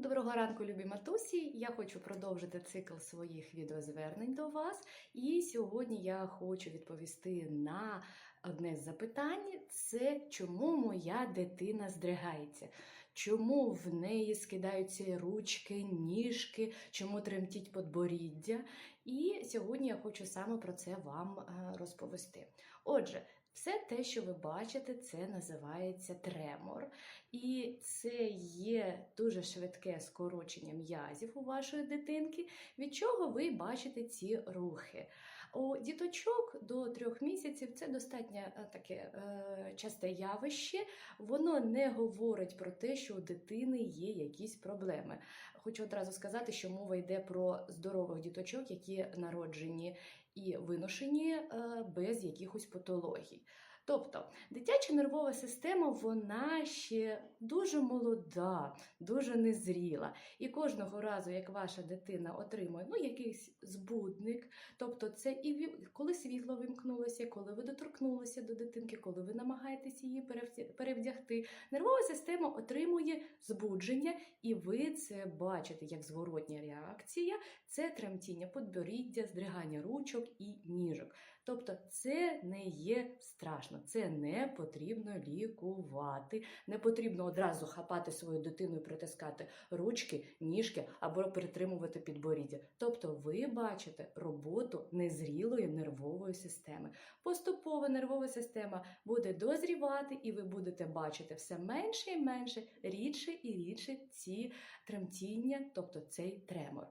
Доброго ранку, любі матусі! Я хочу продовжити цикл своїх відеозвернень до вас. І сьогодні я хочу відповісти на одне з запитань: це чому моя дитина здригається? Чому в неї скидаються ручки, ніжки, чому тремтіть подборіддя? І сьогодні я хочу саме про це вам е, розповісти. Отже, все те, що ви бачите, це називається тремор. І це є дуже швидке скорочення м'язів у вашої дитинки, від чого ви бачите ці рухи. У діточок до трьох місяців це достатньо е, таке е, часте явище. Воно не говорить про те, що у дитини є якісь проблеми. Хочу одразу сказати, що мова йде про здорових діточок, які народжені і виношені е, без якихось патологій. Тобто дитяча нервова система вона ще дуже молода, дуже незріла. І кожного разу, як ваша дитина отримує ну, якийсь збудник, тобто це і коли світло вимкнулося, коли ви доторкнулися до дитинки, коли ви намагаєтесь її перевдя- перевдягти, нервова система отримує збудження, і ви це бачите як зворотня реакція, це тремтіння подборіддя, здригання ручок і ніжок. Тобто це не є страшно, це не потрібно лікувати. Не потрібно одразу хапати свою дитину і притискати ручки, ніжки або притримувати підборіддя. Тобто ви бачите роботу незрілої нервової системи. Поступово нервова система буде дозрівати, і ви будете бачити все менше і менше, рідше і рідше ці тремтіння, тобто цей тремор.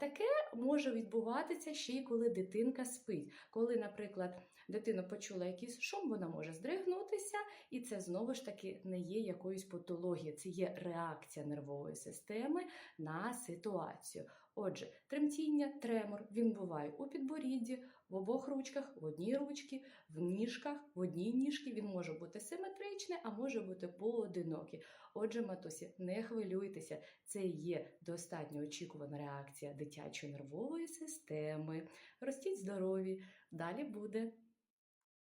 Таке може відбуватися ще й коли дитинка спить. Коли, наприклад, дитина почула якийсь шум, вона може здригнутися, і це знову ж таки не є якоюсь патологією, це є реакція нервової системи на ситуацію. Отже, тремтіння, тремор він буває у підборідді, в обох ручках, в одній ручці, в ніжках, в одній ніжці. Він може бути симетричний, а може бути поодинокий. Отже, матусі, не хвилюйтеся, це є достатньо очікувана реакція дитячої нервової системи. Ростіть здорові, далі буде.